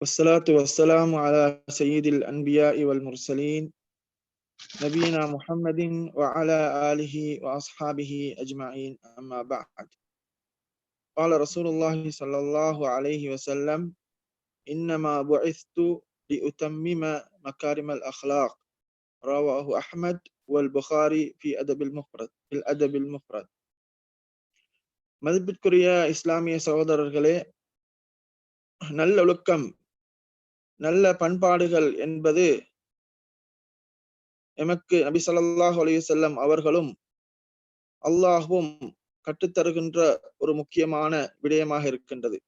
والصلاة والسلام على سيد الأنبياء والمرسلين نبينا محمد وعلى آله وأصحابه أجمعين أما بعد قال رسول الله صلى الله عليه وسلم إنما بعثت لأتمم مكارم الأخلاق رواه أحمد والبخاري في أدب المفرد في الأدب المفرد மதிப்பிற்குரிய இஸ்லாமிய சகோதரர்களே நல்லொழுக்கம் நல்ல பண்பாடுகள் என்பது எமக்கு நபி சொல்லாஹ் அலி செல்லம் அவர்களும் அல்லாஹும் கற்றுத்தருகின்ற ஒரு முக்கியமான விடயமாக இருக்கின்றது.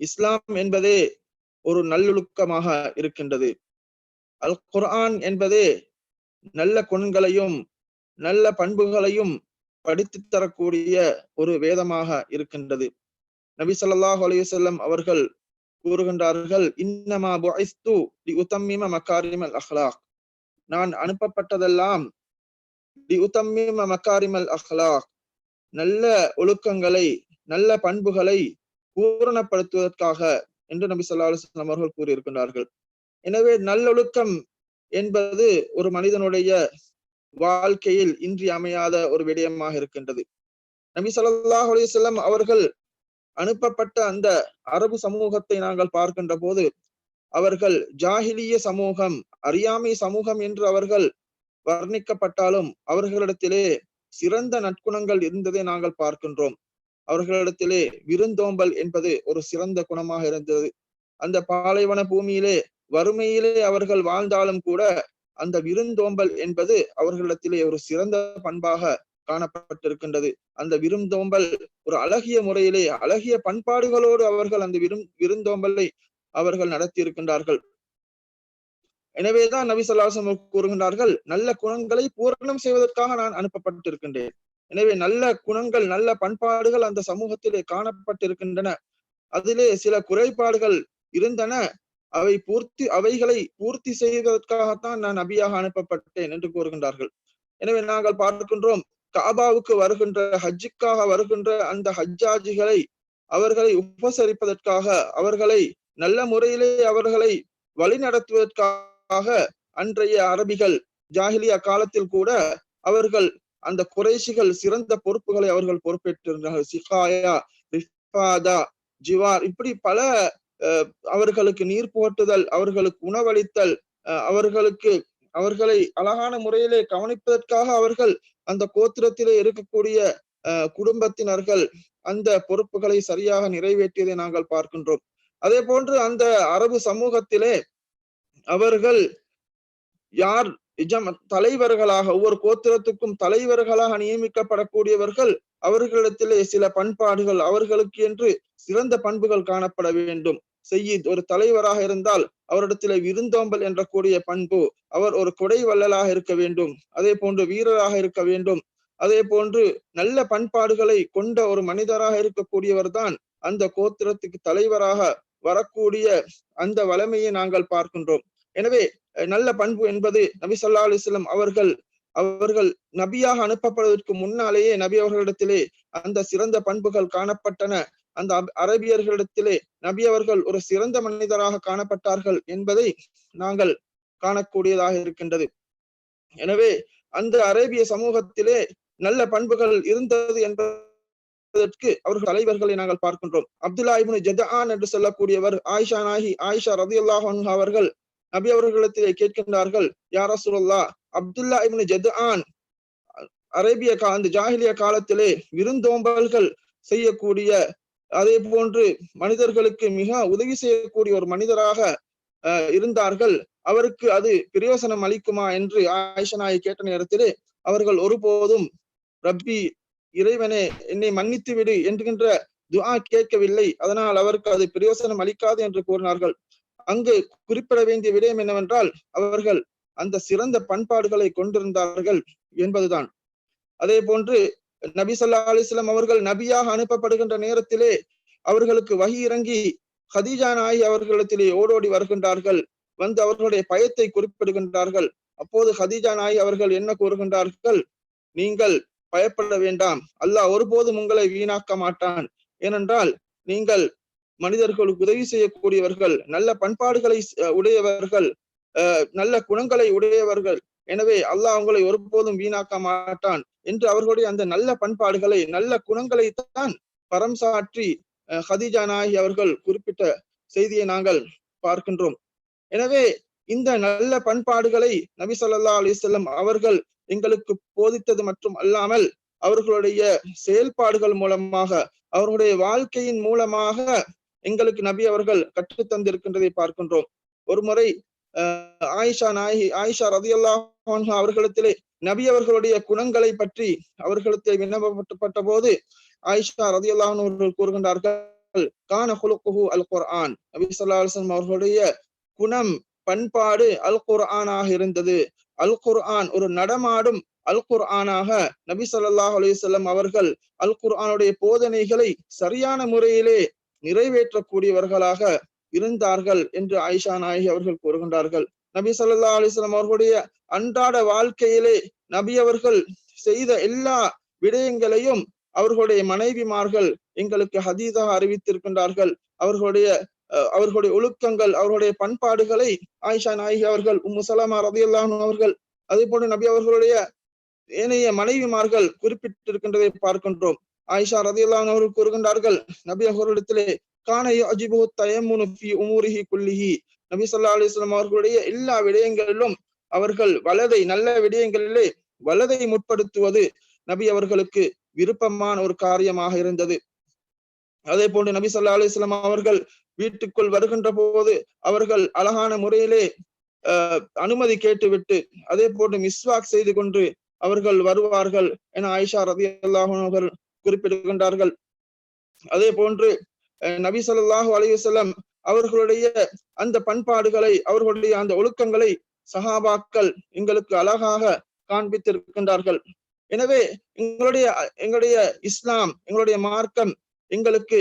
இஸ்லாம் என்பதே ஒரு நல்லொழுக்கமாக இருக்கின்றது. அல் குர்ஆன் என்பதே நல்ல கொண்களையும் நல்ல பண்புகளையும் படித்து தரக்கூடிய ஒரு வேதமாக இருக்கின்றது. நபி சொல்லாஹ் அலைஹி அவர்கள் கூறுகின்றார்கள் இன்னமா புஐஸ்து லி உத்தம்மிம மகாரிமல் அஹ்லாக் நான் அனுப்பப்பட்டதெல்லாம் லி உத்தம்மிம மக்காரிமல் அஹ்லாக் நல்ல ஒழுக்கங்களை நல்ல பண்புகளை பூரணப்படுத்துவதற்காக என்று நபி ஸல்லல்லாஹு அலைஹி அவர்கள் கூறியிருக்கின்றார்கள். எனவே நல்லொழுக்கம் என்பது ஒரு மனிதனுடைய வாழ்க்கையில் இன்றியமையாத ஒரு விடயமாக இருக்கின்றது. நபி சொல்லாஹ் அலிசல்லாம் அவர்கள் அனுப்பப்பட்ட அந்த அரபு சமூகத்தை நாங்கள் பார்க்கின்ற போது அவர்கள் ஜாகிலிய சமூகம் அறியாமை சமூகம் என்று அவர்கள் வர்ணிக்கப்பட்டாலும் அவர்களிடத்திலே சிறந்த நற்குணங்கள் இருந்ததை நாங்கள் பார்க்கின்றோம். அவர்களிடத்திலே விருந்தோம்பல் என்பது ஒரு சிறந்த குணமாக இருந்தது. அந்த பாலைவன பூமியிலே வறுமையிலே அவர்கள் வாழ்ந்தாலும் கூட அந்த விருந்தோம்பல் என்பது அவர்களிடத்திலே ஒரு சிறந்த பண்பாக காணப்பட்டிருக்கின்றது. அந்த விருந்தோம்பல் ஒரு அழகிய முறையிலே அழகிய பண்பாடுகளோடு அவர்கள் அந்த விரும் விருந்தோம்பலை அவர்கள் நடத்தி இருக்கின்றார்கள் எனவேதான் நபி சொல்லாசம் கூறுகின்றார்கள் நல்ல குணங்களை பூரணம் செய்வதற்காக நான் அனுப்பப்பட்டிருக்கின்றேன். எனவே நல்ல குணங்கள் நல்ல பண்பாடுகள் அந்த சமூகத்திலே காணப்பட்டிருக்கின்றன. அதிலே சில குறைபாடுகள் இருந்தன. அவை பூர்த்தி அவைகளை பூர்த்தி செய்வதற்காகத்தான் நான் நபியாக அனுப்பப்பட்டேன் என்று கூறுகின்றார்கள். எனவே நாங்கள் பார்க்கின்றோம் காபாவுக்கு வருகின்ற ஹஜ்ஜுக்காக வருகின்ற அந்த ஹஜ்ஜாஜிகளை அவர்களை உபசரிப்பதற்காக அவர்களை நல்ல முறையிலே அவர்களை வழிநடத்துவதற்காக அன்றைய அரபிகள் ஜாகிலியா காலத்தில் கூட அவர்கள் அந்த குறைசிகள் சிறந்த பொறுப்புகளை அவர்கள் பொறுப்பேற்றிருந்தார்கள். சிகாயா ரிஃபாதா ஜிவார் இப்படி பல அவர்களுக்கு நீர் போட்டுதல் அவர்களுக்கு உணவளித்தல் அவர்களுக்கு அவர்களை அழகான முறையிலே கவனிப்பதற்காக அவர்கள் அந்த கோத்திரத்திலே இருக்கக்கூடிய குடும்பத்தினர்கள் அந்த பொறுப்புகளை சரியாக நிறைவேற்றியதை நாங்கள் பார்க்கின்றோம். அதே போன்று அந்த அரபு சமூகத்திலே அவர்கள் யார் தலைவர்களாக ஒவ்வொரு கோத்திரத்துக்கும் தலைவர்களாக நியமிக்கப்படக்கூடியவர்கள் அவர்களிடத்திலே சில பண்பாடுகள் அவர்களுக்கு என்று சிறந்த பண்புகள் காணப்பட வேண்டும். செய்யீத் ஒரு தலைவராக இருந்தால் அவரிடத்திலே விருந்தோம்பல் என்ற கூடிய பண்பு அவர் ஒரு கொடை வள்ளலாக இருக்க வேண்டும் அதே போன்று வீரராக இருக்க வேண்டும். அதே போன்று நல்ல பண்பாடுகளை கொண்ட ஒரு மனிதராக இருக்கக்கூடியவர் தான் அந்த கோத்திரத்துக்கு தலைவராக வரக்கூடிய அந்த வளமையை நாங்கள் பார்க்கின்றோம். எனவே நல்ல பண்பு என்பது நபி சொல்லா அலிஸ்லம் அவர்கள் அவர்கள் நபியாக அனுப்பப்படுவதற்கு முன்னாலேயே நபி அவர்களிடத்திலே அந்த சிறந்த பண்புகள் காணப்பட்டன. அந்த அரபியர்களிடத்திலே நபி அவர்கள் ஒரு சிறந்த மனிதராக காணப்பட்டார்கள் என்பதை நாங்கள் காணக்கூடியதாக இருக்கின்றது. எனவே அந்த அரேபிய சமூகத்திலே நல்ல பண்புகள் இருந்தது என்பதற்கு அவர்கள் தலைவர்களை நாங்கள் பார்க்கின்றோம். அப்துல்லா இப்னு ஜதான் என்று சொல்லக்கூடியவர் ஆயிஷா நாகி ஆயிஷா ரதி அல்லாஹ் அவர்கள் நபி அவர்களிடத்திலே கேட்கின்றார்கள் யார் சுல்லா அப்துல்லா இப்னு ஜதான் அரேபிய கா அந்த ஜாகிலிய காலத்திலே விருந்தோம்பல்கள் செய்யக்கூடிய அதே போன்று மனிதர்களுக்கு மிக உதவி செய்யக்கூடிய ஒரு மனிதராக இருந்தார்கள். அவருக்கு அது பிரயோசனம் அளிக்குமா என்று ஆயிஷனாயை கேட்ட நேரத்திலே அவர்கள் ஒருபோதும் ரப்பி இறைவனே என்னை மன்னித்து விடு என்கின்ற துஆ கேட்கவில்லை. அதனால் அவருக்கு அது பிரயோசனம் அளிக்காது என்று கூறினார்கள். அங்கு குறிப்பிட வேண்டிய விடயம் என்னவென்றால் அவர்கள் அந்த சிறந்த பண்பாடுகளை கொண்டிருந்தார்கள் என்பதுதான். அதே போன்று நபி சொல்லா அலிஸ்லாம் அவர்கள் நபியாக அனுப்பப்படுகின்ற நேரத்திலே அவர்களுக்கு வகி இறங்கி ஹதீஜா நாயி அவர்களிடத்திலே ஓடோடி வருகின்றார்கள். வந்து அவர்களுடைய பயத்தை குறிப்பிடுகின்றார்கள். அப்போது ஹதீஜா நாயி அவர்கள் என்ன கூறுகின்றார்கள்? நீங்கள் பயப்பட வேண்டாம். அல்லாஹ் ஒருபோதும் உங்களை வீணாக்க மாட்டான். ஏனென்றால் நீங்கள் மனிதர்களுக்கு உதவி செய்யக்கூடியவர்கள் நல்ல பண்பாடுகளை உடையவர்கள் அஹ், நல்ல குணங்களை உடையவர்கள் எனவே அல்லாஹ் அவங்களை ஒருபோதும் வீணாக்க மாட்டான் என்று அவர்களுடைய அந்த நல்ல பண்பாடுகளை நல்ல குணங்களை தான் பரம் சாற்றி ஹதிஜா ஹதீஜா அவர்கள் குறிப்பிட்ட செய்தியை நாங்கள் பார்க்கின்றோம். எனவே இந்த நல்ல பண்பாடுகளை நபி சொல்லா அலிசல்லம் அவர்கள் எங்களுக்கு போதித்தது மட்டும் அல்லாமல் அவர்களுடைய செயல்பாடுகள் மூலமாக அவர்களுடைய வாழ்க்கையின் மூலமாக எங்களுக்கு நபி அவர்கள் கற்றுத்தந்திருக்கின்றதை பார்க்கின்றோம். ஒரு முறை ஆயிஷா நாயகி ஆயிஷா ரதி அல்லாஹா அவர்களிடத்திலே நபி அவர்களுடைய குணங்களை பற்றி அவர்களுக்கு விண்ணப்பப்பட்ட போது ஆயிஷா ரதி அல்லாஹன் அவர்கள் கூறுகின்றார்கள் கான குலுக்குஹு அல் குர்ஆன் நபி சொல்லா அலுவலம் அவர்களுடைய குணம் பண்பாடு அல் குர்ஆனாக இருந்தது. அல் குர்ஆன் ஒரு நடமாடும் அல் குர்ஆனாக நபி சொல்லாஹ் அலைஹி அவர்கள் அல் குர்ஆனுடைய போதனைகளை சரியான முறையிலே நிறைவேற்றக்கூடியவர்களாக இருந்தார்கள் என்று ஆயிஷா நாயகி அவர்கள் கூறுகின்றார்கள். நபி சல்லா அலிஸ்லாம் அவர்களுடைய அன்றாட வாழ்க்கையிலே நபி அவர்கள் செய்த எல்லா விடயங்களையும் அவர்களுடைய மனைவிமார்கள் எங்களுக்கு ஹதீதாக அறிவித்திருக்கின்றார்கள். அவர்களுடைய அஹ், அவர்களுடைய ஒழுக்கங்கள் அவர்களுடைய பண்பாடுகளை ஆயிஷா நாயகி அவர்கள் உம்மு சலாமா ரதியல்லாஹு அவர்கள் அதே போன்று நபி அவர்களுடைய ஏனைய மனைவிமார்கள் குறிப்பிட்டிருக்கின்றதை பார்க்கின்றோம். ஆயிஷா ரதியல்லாஹு அவர்கள் கூறுகின்றார்கள் நபி அவர்களிடத்திலே கான அஜிபு தயமுனு ஃபி உமூரிஹி குல்லிஹி. நபி சொல்லா அலிஸ்லாம் அவர்களுடைய எல்லா விடயங்களிலும் அவர்கள் வலதை நல்ல விடயங்களிலே வலதை முற்படுத்துவது நபி அவர்களுக்கு விருப்பமான ஒரு காரியமாக இருந்தது. அதே போன்று நபி சொல்லா அலிஸ்லாம் அவர்கள் வீட்டுக்குள் வருகின்ற போது அவர்கள் அழகான முறையிலே அஹ், அனுமதி கேட்டுவிட்டு அதே போன்று மிஸ்வாக் செய்து கொண்டு அவர்கள் வருவார்கள் என ஆயிஷா ரதியல்லாஹு அன்ஹா அவர்கள் குறிப்பிடுகின்றார்கள். அதே போன்று நபி ஸல்லல்லாஹு அவர்களுடைய அந்த பண்பாடுகளை அவர்களுடைய அந்த ஒழுக்கங்களை சஹாபாக்கள் எங்களுக்கு அழகாக காண்பித்திருக்கின்றார்கள். எனவே எங்களுடைய எங்களுடைய இஸ்லாம் எங்களுடைய மார்க்கம் எங்களுக்கு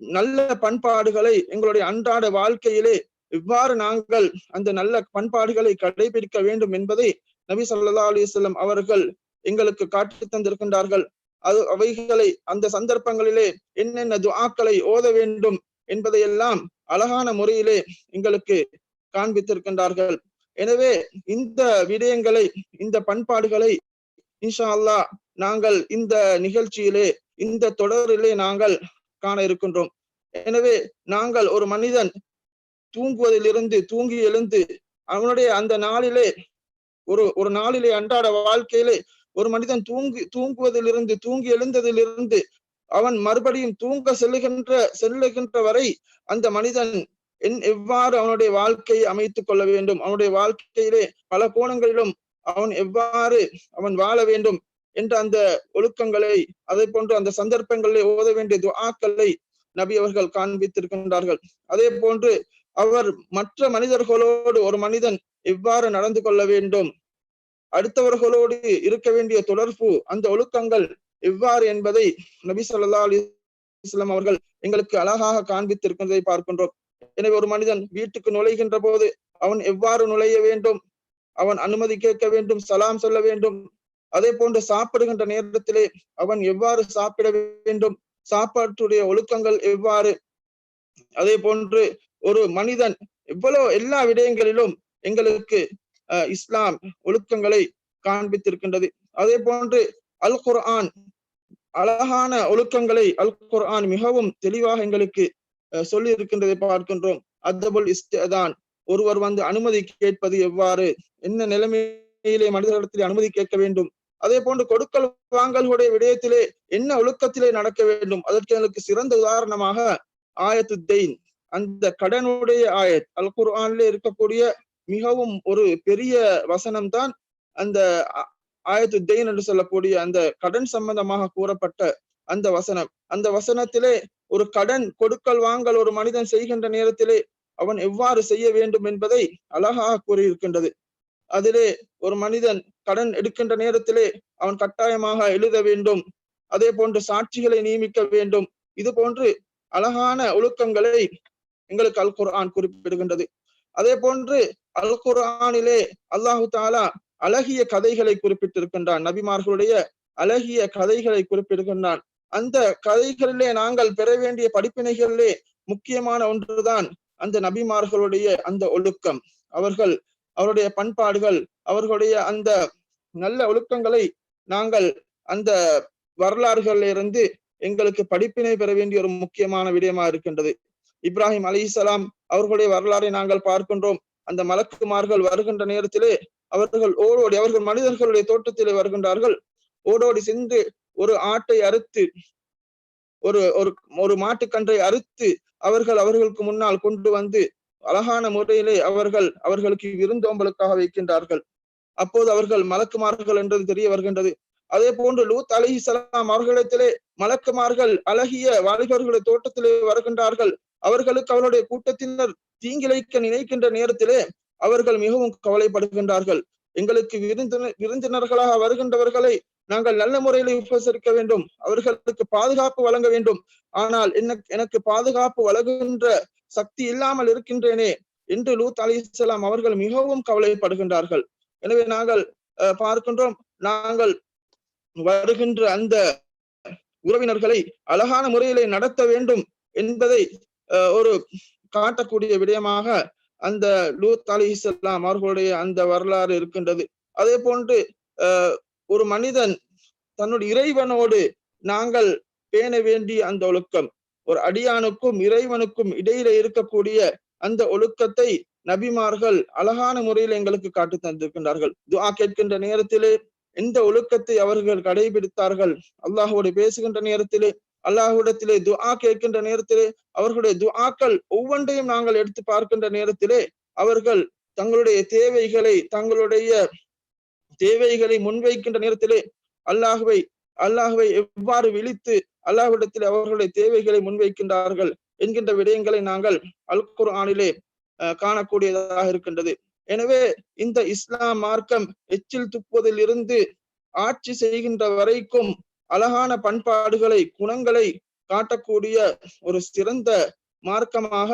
நல்ல பண்பாடுகளை எங்களுடைய அன்றாட வாழ்க்கையிலே இவ்வாறு நாங்கள் அந்த நல்ல பண்பாடுகளை கடைபிடிக்க வேண்டும் என்பதை நபி ஸல்லல்லாஹு அலிசல்லம் அவர்கள் எங்களுக்கு காட்டி தந்திருக்கின்றார்கள் அது அவைகளை அந்த சந்தர்ப்பங்களிலே என்னென்ன துஆக்களை ஓத வேண்டும் என்பதையெல்லாம் அழகான முறையிலே எங்களுக்கு காண்பித்திருக்கின்றார்கள். எனவே இந்த விடயங்களை இந்த பண்பாடுகளை இன்ஷா அல்லாஹ் நாங்கள் இந்த நிகழ்ச்சியிலே இந்த தொடரிலே நாங்கள் காண இருக்கின்றோம். எனவே நாங்கள் ஒரு மனிதன் தூங்குவதிலிருந்து தூங்கி எழுந்து அவனுடைய அந்த நாளிலே ஒரு ஒரு நாளிலே அன்றாட வாழ்க்கையிலே ஒரு மனிதன் தூங்கி தூங்குவதிலிருந்து தூங்கி எழுந்ததிலிருந்து அவன் மறுபடியும் தூங்க செல்லுகின்ற செல்லுகின்ற வரை அந்த மனிதன் என் எவ்வாறு அவனுடைய வாழ்க்கையை அமைத்துக் கொள்ள வேண்டும்? அவனுடைய வாழ்க்கையிலே பல கோணங்களிலும் அவன் எவ்வாறு அவன் வாழ வேண்டும் என்ற அந்த ஒழுக்கங்களை அதை போன்று அந்த சந்தர்ப்பங்களிலே ஓத வேண்டிய துவாக்களை நபி அவர்கள் காண்பித்திருக்கின்றார்கள். அதே போன்று அவர் மற்ற மனிதர்களோடு ஒரு மனிதன் எவ்வாறு நடந்து கொள்ள வேண்டும்? அடுத்தவர்களோடு இருக்க வேண்டிய தொடர்பு அந்த ஒழுக்கங்கள் எவ்வாறு என்பதை நபி சொல்லா அலிஸ்லாம் அவர்கள் எங்களுக்கு அழகாக காண்பித்திருக்கின்றதை பார்க்கின்றோம். எனவே ஒரு மனிதன் வீட்டுக்கு நுழைகின்ற போது அவன் எவ்வாறு நுழைய வேண்டும்? அவன் அனுமதி கேட்க வேண்டும் சலாம் சொல்ல வேண்டும். அதே போன்று சாப்பிடுகின்ற நேரத்திலே அவன் எவ்வாறு சாப்பிட வேண்டும்? சாப்பாட்டுடைய ஒழுக்கங்கள் எவ்வாறு? அதே போன்று ஒரு மனிதன் எவ்வளவு எல்லா விடயங்களிலும் எங்களுக்கு அஹ், இஸ்லாம் ஒழுக்கங்களை காண்பித்திருக்கின்றது. அதே போன்று அல் குர்ஆன் அழகான ஒழுக்கங்களை அல் குர்ஆன் மிகவும் தெளிவாக எங்களுக்கு சொல்லி இருக்கின்றதை பார்க்கின்றோம். அத்தபுல் இஸ்தான் ஒருவர் வந்து அனுமதி கேட்பது எவ்வாறு என்ன நிலைமையிலே மனிதர்களிடத்தில் அனுமதி கேட்க வேண்டும். அதே போன்று கொடுக்கல் வாங்கல்களுடைய விடயத்திலே என்ன ஒழுக்கத்திலே நடக்க வேண்டும். அதற்கு எங்களுக்கு சிறந்த உதாரணமாக ஆயத்து தெயின் அந்த கடனுடைய ஆயத் அல் குர்ஆனிலே இருக்கக்கூடிய மிகவும் ஒரு பெரிய வசனம் தான் அந்த ஆயத்து தெயின் என்று சொல்லக்கூடிய அந்த கடன் சம்பந்தமாக கூறப்பட்ட அந்த வசனம். அந்த வசனத்திலே ஒரு கடன் கொடுக்கல் வாங்கல் ஒரு மனிதன் செய்கின்ற நேரத்திலே அவன் எவ்வாறு செய்ய வேண்டும் என்பதை அழகாக கூறியிருக்கின்றது. அதிலே ஒரு மனிதன் கடன் எடுக்கின்ற நேரத்திலே அவன் கட்டாயமாக எழுத வேண்டும் அதே போன்று சாட்சிகளை நியமிக்க வேண்டும். இது போன்று அழகான ஒழுக்கங்களை எங்களுக்கு அல் குர்ஆன் குறிப்பிடுகின்றது. அதே போன்று அல் குர்ஆனிலே அல்லாஹு தாலா அழகிய கதைகளை குறிப்பிட்டிருக்கின்றான் நபிமார்களுடைய அழகிய கதைகளை குறிப்பிடுகின்றான். அந்த கதைகளிலே நாங்கள் பெற வேண்டிய படிப்பினைகளிலே முக்கியமான ஒன்றுதான் அந்த நபிமார்களுடைய அந்த ஒழுக்கம். அவர்கள் அவருடைய பண்பாடுகள் அவர்களுடைய அந்த நல்ல ஒழுக்கங்களை நாங்கள் அந்த வரலாறுகளிலிருந்து எங்களுக்கு படிப்பினை பெற வேண்டிய ஒரு முக்கியமான விடயமா இருக்கின்றது. இப்ராஹிம் அலி இஸ்லாம் அவர்களுடைய வரலாறை நாங்கள் பார்க்கின்றோம். அந்த மலக்குமார்கள் வருகின்ற நேரத்திலே அவர்கள் ஓடோடி அவர்கள் மனிதர்களுடைய தோட்டத்திலே வருகின்றார்கள். ஓடோடி சென்று ஒரு ஆட்டை அறுத்து ஒரு ஒரு ஒரு மாட்டுக்கன்றை அறுத்து அவர்கள் அவர்களுக்கு முன்னால் கொண்டு வந்து அழகான முறையிலே அவர்கள் அவர்களுக்கு விருந்தோம்பலுக்காக வைக்கின்றார்கள். அப்போது அவர்கள் மலக்குமார்கள் என்றது தெரிய வருகின்றது. அதே போன்று லூத் அலஹி சலாம் அவர்களிடத்திலே மலக்குமார்கள் அழகிய வாலிபர்களுடைய தோட்டத்திலே வருகின்றார்கள். அவர்களுக்கு அவருடைய கூட்டத்தினர் தீங்கிழைக்க நினைக்கின்ற நேரத்திலே அவர்கள் மிகவும் கவலைப்படுகின்றார்கள். எங்களுக்கு விருந்தினர் விருந்தினர்களாக வருகின்றவர்களை நாங்கள் நல்ல முறையில் உபசரிக்க வேண்டும். அவர்களுக்கு பாதுகாப்பு வழங்க வேண்டும். ஆனால் என்ன எனக்கு பாதுகாப்பு வழங்குகின்ற சக்தி இல்லாமல் இருக்கின்றேனே என்று லூத் அலி இஸ்லாம் அவர்கள் மிகவும் கவலைப்படுகின்றார்கள். எனவே நாங்கள் பார்க்கின்றோம். நாங்கள் வருகின்ற அந்த உறவினர்களை அழகான முறையிலே நடத்த வேண்டும் என்பதை ஒரு காட்டக்கூடிய விடயமாக அந்த லூத் அலி இஸ்லாம் அவர்களுடைய அந்த வரலாறு இருக்கின்றது. அதே போன்று ஒரு மனிதன் தன்னுடைய இறைவனோடு நாங்கள் பேண வேண்டிய அந்த ஒழுக்கம் ஒரு அடியானுக்கும் இறைவனுக்கும் இடையில இருக்கக்கூடிய அந்த ஒழுக்கத்தை நபிமார்கள் அழகான முறையில் எங்களுக்கு காட்டு தந்திருக்கின்றார்கள். துவா கேட்கின்ற நேரத்திலே எந்த ஒழுக்கத்தை அவர்கள் கடைபிடித்தார்கள் அல்லாஹோடு பேசுகின்ற நேரத்திலே அல்லாஹுடத்திலே துஆ கேட்கின்ற நேரத்திலே அவர்களுடைய துஆக்கள் ஒவ்வொன்றையும் நாங்கள் எடுத்து பார்க்கின்ற நேரத்திலே அவர்கள் தங்களுடைய தேவைகளை தங்களுடைய தேவைகளை முன்வைக்கின்ற நேரத்திலே அல்லாஹுவை அல்லாஹுவை எவ்வாறு விழித்து அல்லாஹ்விடத்தில் அவர்களுடைய தேவைகளை முன்வைக்கின்றார்கள் என்கின்ற விடயங்களை நாங்கள் அல் குர்ஆனிலே காணக்கூடியதாக இருக்கின்றது. எனவே இந்த இஸ்லாம் மார்க்கம் எச்சில் துப்புவதில் இருந்து ஆட்சி செய்கின்ற வரைக்கும் அழகான பண்பாடுகளை குணங்களை காட்டக்கூடிய ஒரு சிறந்த மார்க்கமாக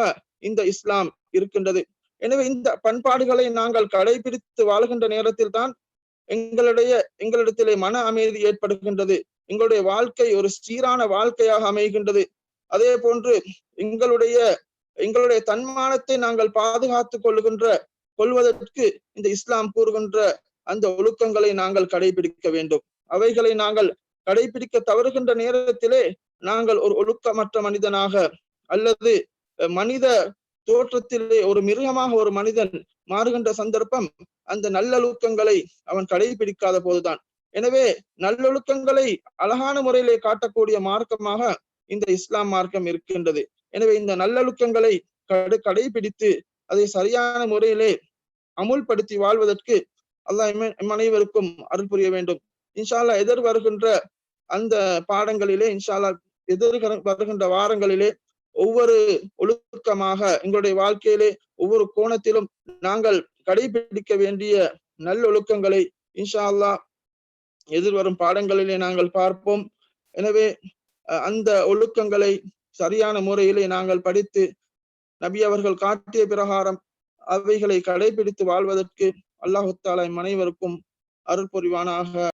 இந்த இஸ்லாம் இருக்கின்றது. எனவே இந்த பண்பாடுகளை நாங்கள் கடைபிடித்து வாழ்கின்ற நேரத்தில் தான் எங்களுடைய எங்களிடத்திலே மன அமைதி ஏற்படுகின்றது. எங்களுடைய வாழ்க்கை ஒரு சீரான வாழ்க்கையாக அமைகின்றது. அதே போன்று எங்களுடைய எங்களுடைய தன்மானத்தை நாங்கள் பாதுகாத்துக் கொள்கின்ற கொள்வதற்கு இந்த இஸ்லாம் கூறுகின்ற அந்த ஒழுக்கங்களை நாங்கள் கடைபிடிக்க வேண்டும். அவைகளை நாங்கள் கடைபிடிக்க தவறுகின்ற நேரத்திலே நாங்கள் ஒரு ஒழுக்கமற்ற மனிதனாக அல்லது மனித தோற்றத்திலே ஒரு மிருகமாக ஒரு மனிதன் மாறுகின்ற சந்தர்ப்பம் அந்த நல்லொழுக்கங்களை அவன் கடைபிடிக்காத போதுதான். எனவே நல்லொழுக்கங்களை அழகான முறையிலே காட்டக்கூடிய மார்க்கமாக இந்த இஸ்லாம் மார்க்கம் இருக்கின்றது. எனவே இந்த நல்லொழுக்கங்களை கடை கடைபிடித்து அதை சரியான முறையிலே அமுல்படுத்தி வாழ்வதற்கு அல்லாஹ் அனைவருக்கும் அருள் புரிய வேண்டும். இன்ஷால்லா எதிர் வருகின்ற அந்த பாடங்களிலே இன்ஷால்லா எதிர் வருகின்ற வாரங்களிலே ஒவ்வொரு ஒழுக்கமாக எங்களுடைய வாழ்க்கையிலே ஒவ்வொரு கோணத்திலும் நாங்கள் கடைபிடிக்க வேண்டிய நல்லொழுக்கங்களை இன்ஷா அல்லா எதிர்வரும் பாடங்களிலே நாங்கள் பார்ப்போம். எனவே அந்த ஒழுக்கங்களை சரியான முறையிலே நாங்கள் படித்து நபி அவர்கள் காட்டிய பிரகாரம் அவைகளை கடைபிடித்து வாழ்வதற்கு அல்லாஹு தாலா அனைவருக்கும் அருள் புரிவானாக.